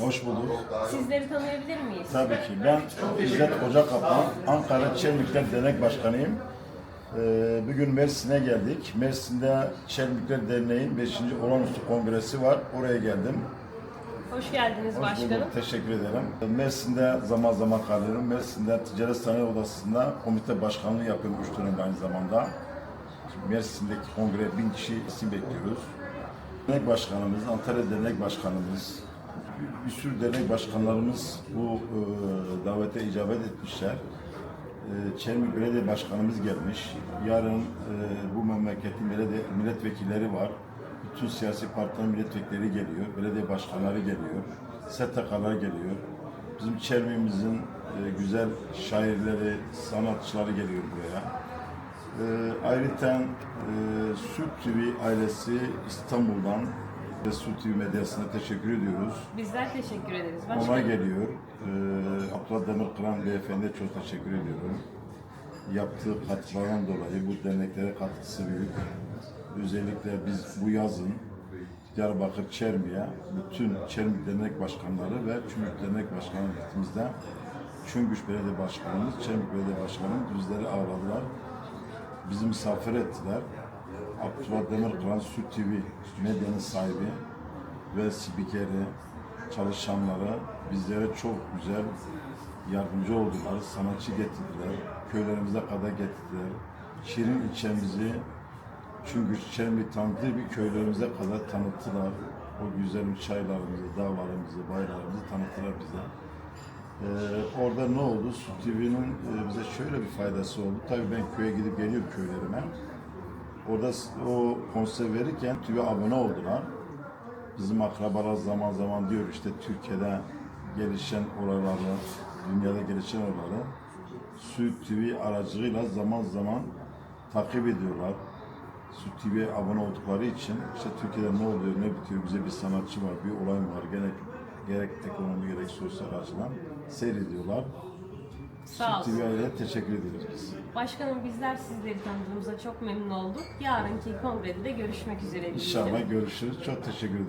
Hoş bulduk. Sizleri tanıyabilir miyiz? Tabii ki. Ben İzzet Hoca Kaplan, Ankara Çelmikler Dernek Başkanıyım. Ee, bugün Mersin'e geldik. Mersin'de Çelmikler Derneği'nin 5. Olağanüstü Kongresi var. Oraya geldim. Hoş geldiniz Hoş başkanım. bulduk. Teşekkür ederim. Mersin'de zaman zaman kalıyorum. Mersin'de Ticaret Sanayi Odası'nda komite başkanlığı yapıyorum 3 dönem aynı zamanda. Şimdi Mersin'deki kongre bin kişi isim bekliyoruz. Dernek başkanımız, Antalya Dernek Başkanımız, bir, sürü dernek başkanlarımız bu e, davete icabet etmişler. E, Çelmik Belediye Başkanımız gelmiş. Yarın e, bu memleketin belediye milletvekilleri var. Bütün siyasi partilerin milletvekilleri geliyor. Belediye başkanları geliyor. STK'lar geliyor. Bizim Çelmik'imizin e, güzel şairleri, sanatçıları geliyor buraya. E, ayrıca e, Süt TV ailesi İstanbul'dan TV medyasına teşekkür ediyoruz. Bizler teşekkür ederiz Ona başkanım. geliyor. Ee, Abdullah Demirkıran beyefendiye çok teşekkür ediyorum. Yaptığı katkılardan dolayı bu derneklere katkısı büyük. Özellikle biz bu yazın Diyarbakır Çermi'ye bütün Çermi Dernek Başkanları ve Çümük Dernek Başkanlığımızda Çüngüş Belediye Başkanımız, Çermik Belediye Başkanımız bizleri ağırladılar. Bizi misafir ettiler. Abdullah Demirkıran Süt TV medyanın sahibi ve spikeri, çalışanları bizlere çok güzel yardımcı oldular. Sanatçı getirdiler. Köylerimize kadar getirdiler. Şirin ilçemizi çünkü Çermi tanıttığı bir köylerimize kadar tanıttılar. O güzel çaylarımızı, dağlarımızı, bayramımızı tanıttılar bize. Ee, orada ne oldu? Su TV'nin e, bize şöyle bir faydası oldu. Tabii ben köye gidip geliyorum köylerime. Orada o konser verirken TV'ye abone oldular. Bizim akrabalar zaman zaman diyor işte Türkiye'de gelişen oraları, dünyada gelişen oraları Süt TV aracılığıyla zaman zaman takip ediyorlar. Süt TV'ye abone oldukları için işte Türkiye'de ne oluyor, ne bitiyor, bize bir sanatçı var, bir olay var, gerek, gerek ekonomi gerek sosyal açıdan seyrediyorlar. Sağ olsun. TV'ye teşekkür biz. Başkanım bizler sizleri tanıdığımıza çok memnun olduk. Yarınki kongrede de görüşmek üzere. diyelim. İnşallah görüşürüz. Çok teşekkür ederim.